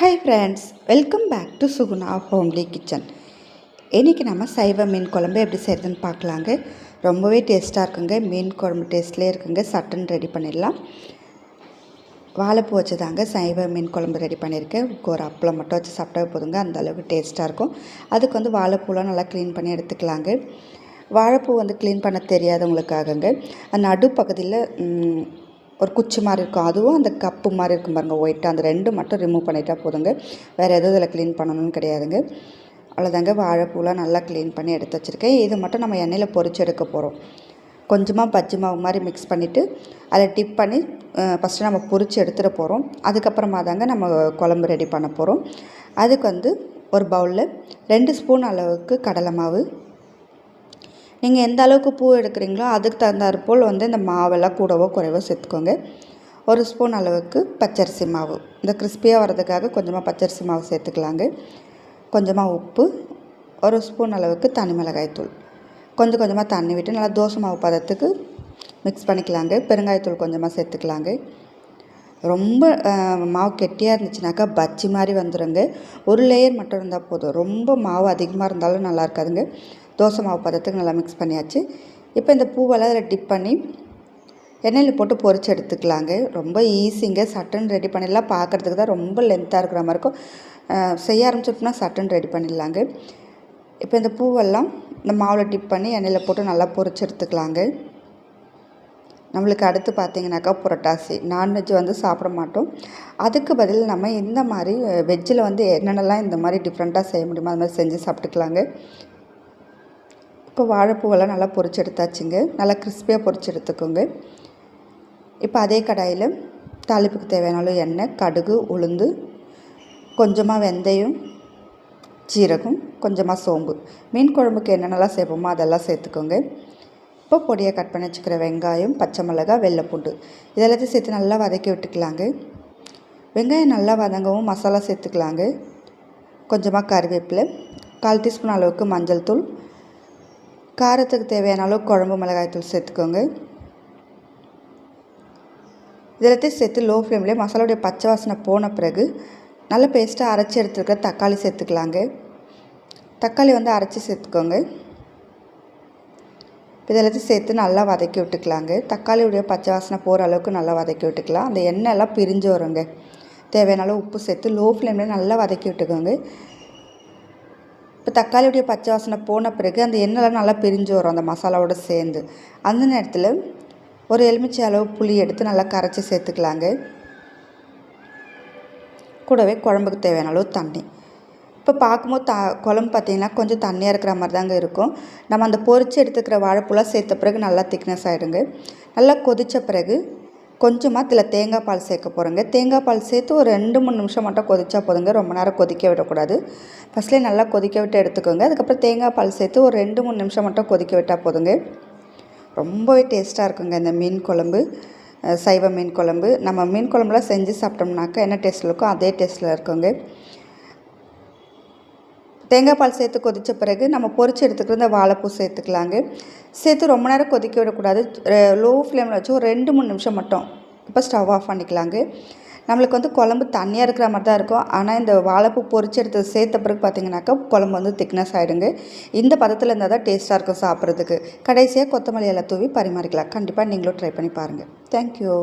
Hi friends welcome back to Suguna homely kitchen இன்றைக்கி நம்ம சைவ மீன் குழம்பு எப்படி செய்கிறதுன்னு பார்க்கலாங்க. ரொம்பவே டேஸ்ட்டாக இருக்குங்க. மீன் குழம்பு டேஸ்ட்லேயே இருக்குங்க. சட்டன் ரெடி பண்ணிடலாம். வாழைப்பூ வச்சு தாங்க சைவ மீன் குழம்பு ரெடி பண்ணியிருக்கேன். ஒரு அப்பளம் மட்டும் வச்சு சாப்பிட்டா போதுங்க. அந்த அளவுக்கு டேஸ்ட்டாக இருக்கும். அதுக்கு வந்து வாழைப்பூலாம் நல்லா க்ளீன் பண்ணி எடுத்துக்கலாங்க. வாழைப்பூ வந்து க்ளீன் பண்ண தெரியாதவங்களுக்காகங்க. அந்த நடு பகுதியில் ஒரு குச்சி மாதிரி இருக்கும். அதுவும் அந்த கப்பு மாதிரி இருக்கும் பாருங்கள் ஒயிட்டாக அந்த ரெண்டு மட்டும் ரிமூவ் பண்ணிட்டா போதுங்க. வேறு எதுவும் இதில் க்ளீன் பண்ணணும்னு கிடையாதுங்க. அவ்வளோதாங்க வாழைப்பூலாம் நல்லா க்ளீன் பண்ணி எடுத்து வச்சுருக்கேன். இது மட்டும் நம்ம எண்ணெயில் பொறிச்சு எடுக்க போகிறோம் கொஞ்சமாக பஜ்ஜி மாவு மாதிரி மிக்ஸ் பண்ணிவிட்டு அதை டிப் பண்ணி ஃபஸ்ட்டு நம்ம பொரித்து எடுத்துகிட்டு போகிறோம் அதுக்கப்புறமா தாங்க நம்ம குழம்பு ரெடி பண்ண போகிறோம் அதுக்கு வந்து ஒரு பவுலில் ரெண்டு ஸ்பூன் அளவுக்கு கடலை மாவு நீங்கள் எந்த அளவுக்கு பூ எடுக்கிறீங்களோ அதுக்கு தகுந்தாற்போல் வந்து இந்த மாவெல்லாம் கூடவோ குறைவோ சேர்த்துக்கோங்க. ஒரு ஸ்பூன் அளவுக்கு பச்சரிசி மாவு. இந்த கிறிஸ்பியாக வர்றதுக்காக கொஞ்சமாக பச்சரிசி மாவு சேர்த்துக்கலாங்க. கொஞ்சமாக உப்பு ஒரு ஸ்பூன் அளவுக்கு தனி மிளகாய்த்தூள் கொஞ்சம் கொஞ்சமாக தண்ணி விட்டு நல்லா தோசை மாவு பதத்துக்கு மிக்ஸ் பண்ணிக்கலாங்க. பெருங்காயத்தூள் கொஞ்சமாக சேர்த்துக்கலாங்க. ரொம்ப மாவு கெட்டியாக இருந்துச்சுனாக்கா பச்சி மாதிரி வந்துடுங்க ஒரு லேயர் மட்டும் இருந்தால் போதும். ரொம்ப மாவு அதிகமாக இருந்தாலும் நல்லா இருக்காதுங்க. தோசை மாவு பதத்துக்கு நல்லா மிக்ஸ் பண்ணியாச்சு. இப்போ இந்த பூவெல்லாம் அதில் டிப் பண்ணி எண்ணெயில் போட்டு பொறிச்சு எடுத்துக்கலாங்க. ரொம்ப ஈஸிங்க சட்டன் ரெடி பண்ணிடலாம் பார்க்குறதுக்கு தான் ரொம்ப லென்த்தாக இருக்கிற மாதிரி இருக்கும். செய்ய ஆரம்பிச்சிட்டோம்னா சட்டன் ரெடி பண்ணிடலாங்க. இப்போ இந்த பூவெல்லாம் இந்த மாவில் டிப் பண்ணி எண்ணெயில் போட்டு நல்லா பொறிச்சு எடுத்துக்கலாங்க. நம்மளுக்கு அடுத்து பார்த்திங்கனாக்கா புரட்டாசி. நான்வெஜ் வந்து சாப்பிட மாட்டோம். அதுக்கு பதில் நம்ம இந்த மாதிரி வெஜ்ஜில் வந்து என்னென்னலாம் இந்த மாதிரி டிஃப்ரெண்ட்டாக செய்ய முடியுமோ அது மாதிரி செஞ்சு சாப்பிட்டுக்கலாங்க. இப்போ வாழைப்பூவெல்லாம் நல்லா பொரிச்சு எடுத்தாச்சுங்க நல்லா கிறிஸ்பியாக பொறிச்சு எடுத்துக்கோங்க இப்போ அதே கடாயில் தாளிப்புக்கு தேவையான எண்ணெய் கடுகு உளுந்து கொஞ்சமாக வெந்தயம் சீரகம் கொஞ்சமாக சோம்பு. மீன் குழம்புக்கு என்னென்னலாம் சேர்ப்போமோ அதெல்லாம் சேர்த்துக்கோங்க. இப்போ பொடியை கட் பண்ணி வச்சுக்கிற வெங்காயம் பச்சை மிளகாய் வெள்ளைப்பூண்டு. இதெல்லாத்தையும் சேர்த்து நல்லா வதக்கி விட்டுக்கலாங்க. வெங்காயம் நல்லா வதங்கவும் மசாலா சேர்த்துக்கலாங்க. கொஞ்சமாக கருவேப்பிலை கால் டீஸ்பூன் அளவுக்கு மஞ்சள் தூள் காரத்துக்கு தேவையான அளவு குழம்பு மிளகாய்த்தூள் சேர்த்துக்கோங்க. இதெல்லாத்தையும் சேர்த்து லோ ஃப்ளேம்லேயே மசாலாவுடைய பச்சை வாசனை போன பிறகு நல்ல பேஸ்ட்டாக அரைச்சி எடுத்துருக்க தக்காளி சேர்த்துக்கலாங்க. தக்காளி வந்து அரைச்சி சேர்த்துக்கோங்க. இதெல்லாத்தையும் சேர்த்து நல்லா வதக்கி விட்டுக்கலாங்க. தக்காளியுடைய பச்சை வாசனை போகிற அளவுக்கு நல்லா வதக்கி விட்டுக்கலாம். அந்த எண்ணெய்லாம் பிரிஞ்சு வருங்க. தேவையான அளவு உப்பு சேர்த்து லோ ஃப்ளேம்லேயே நல்லா வதக்கி விட்டுக்கோங்க. இப்போ தக்காளியுடைய பச்சை வாசனை போன பிறகு அந்த எண்ணெய்லாம் நல்லா பிரிஞ்சு வரும் அந்த மசாலாவோடு சேர்ந்து. அந்த நேரத்தில் ஒரு எலுமிச்சை அளவு புளி எடுத்து நல்லா கரைச்சி சேர்த்துக்கலாங்க. கூடவே குழம்புக்கு தேவையான அளவு தண்ணி. இப்போ பார்க்கும்போது த குழம்பு பார்த்திங்கன்னா கொஞ்சம் தண்ணியாக இருக்கிற மாதிரி தாங்க இருக்கும். நம்ம அந்த பொறிச்சு எடுத்துக்கிற வாழைப்பூலாம் சேர்த்த பிறகு நல்லா திக்னஸ் ஆகிடுங்க நல்லா கொதித்த பிறகு கொஞ்சமாக இதில் தேங்காய் பால் சேர்க்க போகிறேங்க தேங்காய் பால் சேர்த்து ஒரு ரெண்டு மூணு நிமிஷம் மட்டும் கொதிச்சா போதுங்க. ரொம்ப நேரம் கொதிக்க விடக்கூடாது. ஃபஸ்ட்லேயே நல்லா கொதிக்க விட்டு எடுத்துக்கோங்க. அதுக்கப்புறம் தேங்காய் பால் சேர்த்து ஒரு ரெண்டு மூணு நிமிஷம் மட்டும் கொதிக்க விட்டால் போதுங்க. ரொம்பவே டேஸ்ட்டாக இருக்குங்க இந்த மீன் குழம்பு. சைவ மீன் குழம்பு. நம்ம மீன் குழம்புலாம் செஞ்சு சாப்பிட்டோம்னாக்கா என்ன டேஸ்ட்டில் இருக்கோ அதே டேஸ்ட்டில் இருக்குங்க. தேங்காய் பால் சேர்த்து கொதித்த பிறகு நம்ம பொறிச்சு எடுத்துக்கிற இந்த வாழைப்பூ சேர்த்துக்கலாங்க. சேர்த்து ரொம்ப நேரம் கொதிக்க விடக்கூடாது. லோ ஃப்ளேமில் வச்சு ஒரு ரெண்டு மூணு நிமிஷம் மட்டும் இப்போ ஸ்டவ் ஆஃப் பண்ணிக்கலாங்க. நம்மளுக்கு வந்து குழம்பு தண்ணியாக இருக்கிற மாதிரி தான் இருக்கும். ஆனால் இந்த வாழைப்பூ பொறிச்சு எடுத்து சேர்த்த பிறகு பார்த்தீங்கன்னாக்கா குழம்பு வந்து திக்னஸ் ஆகிடுங்க இந்த பதத்தில் இருந்தால் தான் டேஸ்ட்டாக இருக்கும் சாப்பிட்றதுக்கு. கடைசியாக கொத்தமல்லி எல்லாம் தூவி பரிமாறிக்கலாம். கண்டிப்பாக நீங்களும் ட்ரை பண்ணி பாருங்கள் தேங்க்யூ